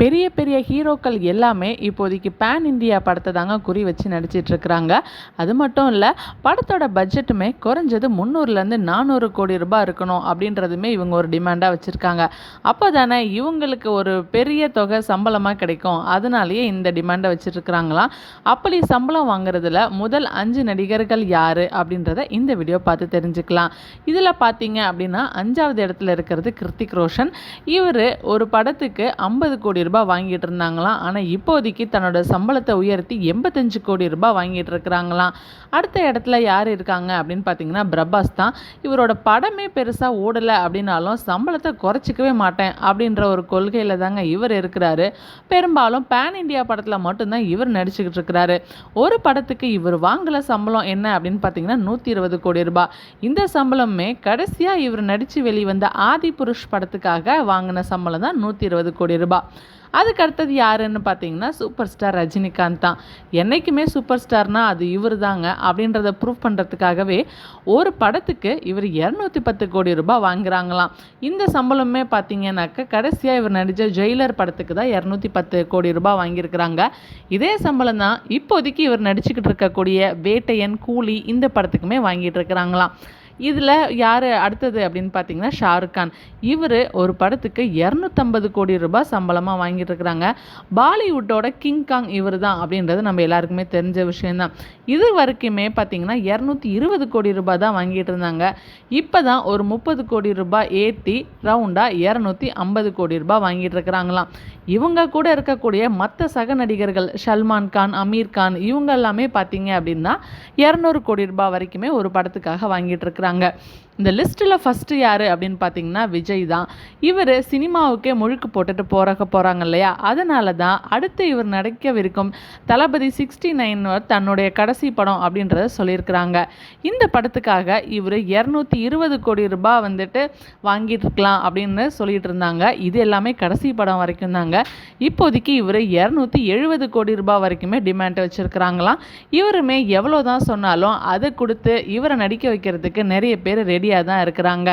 பெரிய பெரிய ஹீரோக்கள் எல்லாமே இப்போதைக்கு பேன் இந்தியா படத்தை தாங்க குறி வச்சு நடிச்சிட்டு இருக்கிறாங்க. அது மட்டும் இல்லை படத்தோட பட்ஜெட்டுமே குறைஞ்சது முந்நூறுலேருந்து நானூறு கோடி ரூபாய் இருக்கணும் அப்படின்றதுமே இவங்க ஒரு டிமாண்டாக வச்சுருக்காங்க. அப்போ தானே இவங்களுக்கு ஒரு பெரிய தொகை சம்பளமாக கிடைக்கும். அதனாலேயே இந்த டிமாண்டை வச்சுருக்கிறாங்களாம். அப்படி சம்பளம் வாங்குறதுல முதல் அஞ்சு நடிகர்கள் யார் அப்படின்றத இந்த வீடியோ பார்த்து தெரிஞ்சுக்கலாம். இதில் பார்த்தீங்க அப்படின்னா அஞ்சாவது இடத்துல இருக்கிறது கிருத்திக் ரோஷன். இவர் ஒரு படத்துக்கு ஐம்பது கோடி ரூபாய் வாங்கிட்டு இருந்தாங்களாம். ஆனால் இப்போதைக்கு தன்னோட சம்பளத்தை உயர்த்தி எண்பத்தஞ்சு கோடி ரூபாய் வாங்கிட்டு இருக்கிறாங்களாம். அடுத்த இடத்துல யார் இருக்காங்க அப்படின்னு பார்த்தீங்கன்னா பிரபாஸ் தான். இவரோட படமே பெருசாக ஓடலை அப்படின்னாலும் சம்பளத்தை குறைச்சிக்கவே மாட்டேன் அப்படின்ற ஒரு கொள்கையில் தாங்க இவர் இருக்கிறாரு. பெரும்பாலும் பேன் இந்தியா படத்தில் மட்டும்தான் இவர் நடிச்சுக்கிட்டு இருக்கிறாரு. ஒரு படத்துக்கு இவர் வாங்கல சம்பளம் என்ன அப்படின்னு பார்த்தீங்கன்னா நூற்றி இருபது கோடி ரூபாய். இந்த சம்பளமே கடைசியாக இவர் நடித்து வெளிவந்த ஆதி புருஷ் படத்துக்காக வாங்கின சம்பளம் தான் நூற்றி இருபது கோடி ரூபாய். அதுக்கு அடுத்தது யாருன்னு பார்த்தீங்கன்னா சூப்பர் ஸ்டார் ரஜினிகாந்த் தான். என்றைக்குமே சூப்பர் ஸ்டார்னா அது இவர் தாங்க அப்படின்றத ப்ரூவ் பண்ணுறதுக்காகவே ஒரு படத்துக்கு இவர் இரநூத்தி பத்து கோடி ரூபாய் வாங்குறாங்களாம். இந்த சம்பளமே பார்த்தீங்கன்னாக்க கடைசியாக இவர் நடித்த ஜெயிலர் படத்துக்கு தான் இரநூத்தி பத்து கோடி ரூபாய் வாங்கியிருக்கிறாங்க. இதே சம்பளம் தான் இப்போதைக்கு இவர் நடிச்சுக்கிட்டு இருக்கக்கூடிய வேட்டையன் கூலி இந்த படத்துக்குமே வாங்கிட்டு இருக்கிறாங்களாம். இதில் யார் அடுத்தது அப்படின்னு பார்த்தீங்கன்னா ஷாருக் கான். இவர் ஒரு படத்துக்கு இரநூத்தம்பது கோடி ரூபாய் சம்பளமாக வாங்கிட்டு இருக்கிறாங்க. பாலிவுட்டோட கிங் காங் இவர் தான் அப்படின்றது நம்ம எல்லாருக்குமே தெரிஞ்ச விஷயந்தான் இது வரைக்குமே பார்த்தீங்கன்னா இரநூத்தி இருபது கோடி ரூபாய் தான் வாங்கிட்டு இருந்தாங்க. இப்போ தான் ஒரு முப்பது கோடி ரூபாய் ஏற்றி ரவுண்டாக இரநூத்தி ஐம்பது கோடி ரூபாய் வாங்கிட்டு இருக்கிறாங்களாம். இவங்க கூட இருக்கக்கூடிய மற்ற சக நடிகர்கள் சல்மான் கான் அமீர் கான் இவங்க எல்லாமே பார்த்தீங்க அப்படின்னா இரநூறு கோடி ரூபாய் வரைக்குமே ஒரு படத்துக்காக வாங்கிட்டு இருக்கிறாங்க. போகிறாங்க இந்த லிஸ்ட்டில் ஃபஸ்ட்டு யார் அப்படின்னு பார்த்தீங்கன்னா விஜய் தான். இவர் சினிமாவுக்கே முழுக்கு போட்டுட்டு போறாக போகிறாங்க இல்லையா? அதனால தான் அடுத்து இவர் நடிக்கவிருக்கும் தளபதி சிக்ஸ்டி நைன் தன்னுடைய கடைசி படம் அப்படின்றத சொல்லியிருக்கிறாங்க. இந்த படத்துக்காக இவர் இரநூத்தி இருபது கோடி ரூபாய் வந்துட்டு வாங்கிட்டு இருக்கலாம் அப்படின்னு சொல்லிட்டு இருந்தாங்க. இது எல்லாமே கடைசி படம் வரைக்கும் தாங்க. இப்போதைக்கு இவர் இரநூத்தி எழுபது கோடி ரூபாய் வரைக்குமே டிமாண்ட் வச்சுருக்கிறாங்களாம். இவருமே எவ்வளோ தான் சொன்னாலும் அதை கொடுத்து இவரை நடிக்க வைக்கிறதுக்கு நிறைய பேர் ரெடி ரெடியாக தான் இருக்கிறாங்க.